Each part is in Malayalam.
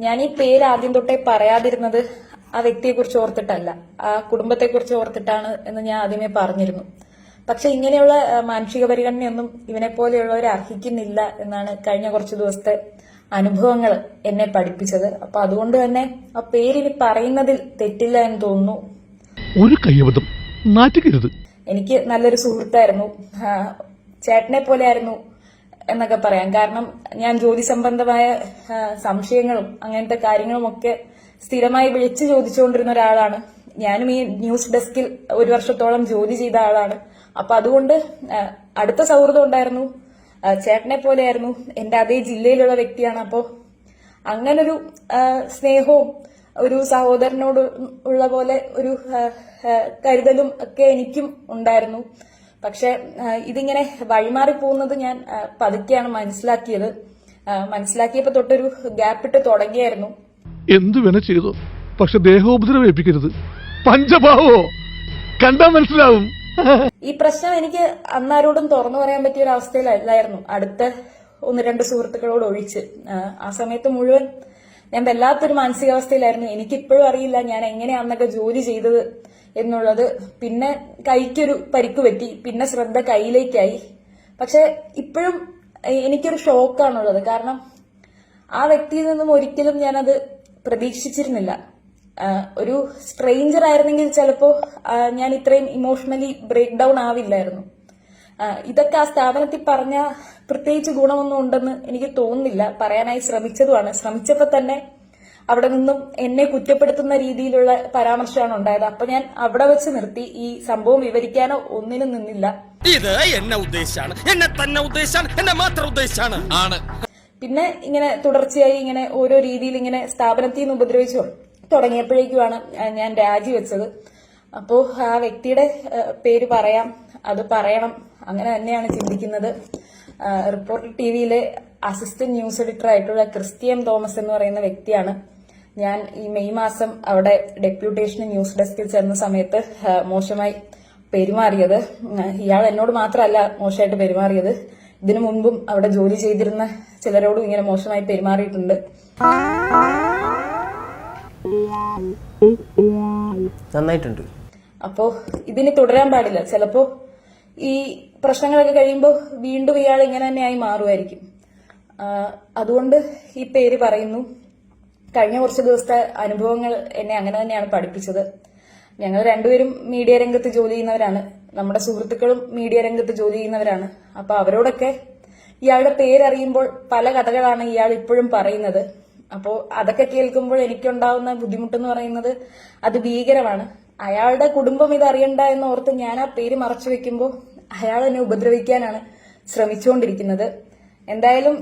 ഞാൻ ഈ പേര് ആദ്യം തൊട്ടേ പറയാതിരുന്നത് ആ വ്യക്തിയെ കുറിച്ച് ഓർത്തിട്ടല്ല. ആ കുടുംബത്തെ കുറിച്ച് ഓർത്തിട്ടാണ് എന്ന് ഞാൻ ആദ്യമേ പറഞ്ഞിരുന്നു. പക്ഷെ ഇങ്ങനെയുള്ള മാനുഷിക പരിഗണനയൊന്നും ഇവനെ പോലെയുള്ളവർ അർഹിക്കുന്നില്ല എന്നാണ് കഴിഞ്ഞ കുറച്ച് ദിവസത്തെ അനുഭവങ്ങൾ എന്നെ പഠിപ്പിച്ചത്. അപ്പൊ അതുകൊണ്ട് തന്നെ ആ പേരിനി പറയുന്നതിൽ തെറ്റില്ല എന്ന് തോന്നുന്നു. ഒരു കൈവതം നാറ്റുകരുത്. എനിക്ക് നല്ലൊരു സുഹൃത്തായിരുന്നു. ചേട്ടനെ പോലെ പോലെയായിരുന്നു എന്നൊക്കെ പറയാം. കാരണം ഞാൻ ജോലി സംബന്ധമായ സംശയങ്ങളും അങ്ങനത്തെ കാര്യങ്ങളും ഒക്കെ സ്ഥിരമായി വിളിച്ചു ചോദിച്ചുകൊണ്ടിരുന്ന ഒരാളാണ്. ഞാനും ഈ ന്യൂസ് ഡെസ്കിൽ ഒരു വർഷത്തോളം ജോലി ചെയ്ത ആളാണ്. അപ്പൊ അതുകൊണ്ട് അടുത്ത സൗഹൃദം ഉണ്ടായിരുന്നു. ചേട്ടനെ പോലെയായിരുന്നു. എന്റെ അതേ ജില്ലയിലുള്ള വ്യക്തിയാണ്. അപ്പോ അങ്ങനൊരു സ്നേഹവും ഒരു സഹോദരനോട് ഉള്ള പോലെ ഒരു കരുതലും ഒക്കെ എനിക്കും ഉണ്ടായിരുന്നു. പക്ഷെ ഇതിങ്ങനെ വഴിമാറി പോകുന്നത് ഞാൻ പതുക്കെയാണ് മനസ്സിലാക്കിയത്. മനസ്സിലാക്കിയപ്പോ തൊട്ടൊരു ഗ്യാപ്പ് ഇട്ട് തുടങ്ങിയായിരുന്നു. എന്തു വേണ ചെയ്തു? പക്ഷെ ദേഹോപദ്രവേൽപ്പിക്കരുത് പഞ്ചഭാവോ? കണ്ടാ മനസ്സിലാവും. ഈ പ്രശ്നം എനിക്ക് അന്നാരോടും തുറന്നു പറയാൻ പറ്റിയ ഒരു അവസ്ഥയിലല്ലായിരുന്നു അടുത്ത ഒന്ന് രണ്ട് സുഹൃത്തുക്കളോട് ഒഴിച്ച്. ആ, ആ സമയത്ത് മുഴുവൻ ഞാൻ വല്ലാത്തൊരു മാനസികാവസ്ഥയിലായിരുന്നു. എനിക്കിപ്പോഴും അറിയില്ല ഞാൻ എങ്ങനെയാ അന്നൊക്കെ ജോലി ചെയ്തത്. എന്നുള്ളത് പിന്നെ കൈക്കൊരു പരിക്ക് പറ്റി പിന്നെ ശ്രദ്ധ കയ്യിലേക്കായി. പക്ഷെ ഇപ്പോഴും എനിക്കൊരു ഷോക്കാണുള്ളത്. കാരണം ആ വ്യക്തിയിൽ നിന്നും ഒരിക്കലും ഞാനത് പ്രതീക്ഷിച്ചിരുന്നില്ല. ഒരു സ്ട്രെയിഞ്ചർ ആയിരുന്നെങ്കിൽ ചിലപ്പോൾ ഞാൻ ഇത്രയും ഇമോഷണലി ബ്രേക്ക് ഡൗൺ ആവില്ലായിരുന്നു. ഇതൊക്കെ ആ സ്ഥാപനത്തിൽ പറഞ്ഞ പ്രത്യേകിച്ച് ഗുണമൊന്നും ഉണ്ടെന്ന് എനിക്ക് തോന്നുന്നില്ല. പറയാനായി ശ്രമിച്ചതുമാണ്. ശ്രമിച്ചപ്പോൾ തന്നെ അവിടെ നിന്നും എന്നെ കുറ്റപ്പെടുത്തുന്ന രീതിയിലുള്ള പരാമർശമാണ് ഉണ്ടായത്. അപ്പൊ ഞാൻ അവിടെ വെച്ച് നിർത്തി. ഈ സംഭവം വിവരിക്കാനോ ഒന്നിനും നിന്നില്ല. ഇത് എന്നെ ഉദ്ദേശാണ്. എന്നെ തന്നെ ഉദ്ദേശാണ്. എന്നെ മാത്രം ഉദ്ദേശാണ്. ആണ്. പിന്നെ ഇങ്ങനെ തുടർച്ചയായി ഇങ്ങനെ ഓരോ രീതിയിൽ ഇങ്ങനെ സ്ഥാപനത്തിൽ നിന്ന് ഉപദ്രവിച്ചു തുടങ്ങിയപ്പോഴേക്കുമാണ് ഞാൻ രാജിവെച്ചത് അപ്പോൾ ആ വ്യക്തിയുടെ പേര് പറയാം. അത് പറയണം. അങ്ങനെ തന്നെയാണ് ചിന്തിക്കുന്നത്. റിപ്പോർട്ടർ ടി വിയിലെ അസിസ്റ്റന്റ് ന്യൂസ് എഡിറ്റർ ആയിട്ടുള്ള ക്രിസ്ത്യൻ തോമസ് എന്ന് പറയുന്ന വ്യക്തിയാണ്. ഞാൻ ഈ മെയ് മാസം അവിടെ ഡെപ്യൂട്ടേഷന് ന്യൂസ് ഡെസ്കിൽ ചെന്ന സമയത്ത് മോശമായി പെരുമാറിയത്. ഇയാൾ എന്നോട് മാത്രമല്ല മോശമായിട്ട് പെരുമാറിയത്. ഇതിനു മുൻപും അവിടെ ജോലി ചെയ്തിരുന്ന ചിലരോടും ഇങ്ങനെ മോശമായി പെരുമാറിയിട്ടുണ്ട്. നന്നായിട്ടുണ്ട്. അപ്പോ ഇതിന് തുടരാൻ പാടില്ല. ചിലപ്പോ ഈ പ്രശ്നങ്ങളൊക്കെ കഴിയുമ്പോൾ വീണ്ടും ഇയാൾ ഇങ്ങനെ തന്നെയായി മാറുമായിരിക്കും. അതുകൊണ്ട് ഈ പേര് പറയുന്നു. കഴിഞ്ഞ കുറച്ച് ദിവസത്തെ അനുഭവങ്ങൾ എന്നെ അങ്ങനെ തന്നെയാണ് പഠിപ്പിച്ചത്. ഞങ്ങൾ രണ്ടുപേരും മീഡിയ രംഗത്ത് ജോലി ചെയ്യുന്നവരാണ്. നമ്മുടെ സുഹൃത്തുക്കളും മീഡിയ രംഗത്ത് ജോലി ചെയ്യുന്നവരാണ്. അപ്പൊ അവരോടൊക്കെ ഇയാളുടെ പേരറിയുമ്പോൾ പല കഥകളാണ് ഇയാൾ ഇപ്പോഴും പറയുന്നത്. അപ്പോൾ അതൊക്കെ കേൾക്കുമ്പോൾ എനിക്കുണ്ടാവുന്ന ബുദ്ധിമുട്ടെന്ന് പറയുന്നത് അത് ഭീകരമാണ്. അയാളുടെ കുടുംബം ഇത് അറിയണ്ട എന്ന് ഓർത്ത് ഞാൻ ആ പേര് മറച്ചു വെക്കുമ്പോൾ അയാൾ എന്നെ ഉപദ്രവിക്കാനാണ് ശ്രമിച്ചുകൊണ്ടിരിക്കുന്നത്. എന്തായാലും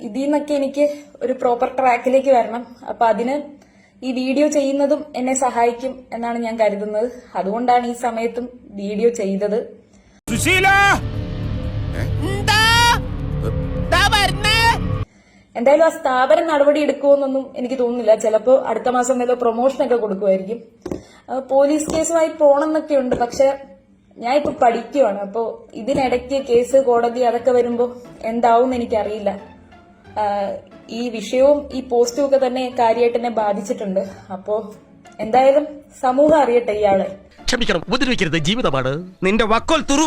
ഇതിൽ നിന്നൊക്കെ എനിക്ക് ഒരു പ്രോപ്പർ ട്രാക്കിലേക്ക് വരണം. അപ്പൊ അതിന് ഈ വീഡിയോ ചെയ്യുന്നതും എന്നെ സഹായിക്കും എന്നാണ് ഞാൻ കരുതുന്നത്. അതുകൊണ്ടാണ് ഈ സമയത്തും വീഡിയോ ചെയ്തത്. സുശീല! എന്തായാലും ആ സ്ഥാപനം നടപടി എടുക്കുമെന്നൊന്നും എനിക്ക് തോന്നുന്നില്ല. ചിലപ്പോ അടുത്ത മാസം വല്ല പ്രൊമോഷനൊക്കെ കൊടുക്കുമായിരിക്കും ആ, പോലീസ് കേസുമായി പോണെന്നൊക്കെ ഉണ്ട്. പക്ഷെ ഞാൻ ഇപ്പൊ പഠിക്കുവാണ്. അപ്പോ ഇതിനിടയ്ക്ക് കേസ് കോടതി അതൊക്കെ വരുമ്പോ എന്താവും എനിക്കറിയില്ല. ഈ വിഷയവും ഈ പോസ്റ്റും ഒക്കെ തന്നെ കാര്യമായിട്ട് എന്നെ ബാധിച്ചിട്ടുണ്ട്. അപ്പോ എന്തായാലും സമൂഹം അറിയട്ടെ ഇയാളെ. ക്ഷമിക്കണം. ഉപദ്രവിക്കരുത്. ജീവിതമാണ്. നിന്റെ വക്കോൽ തുറു.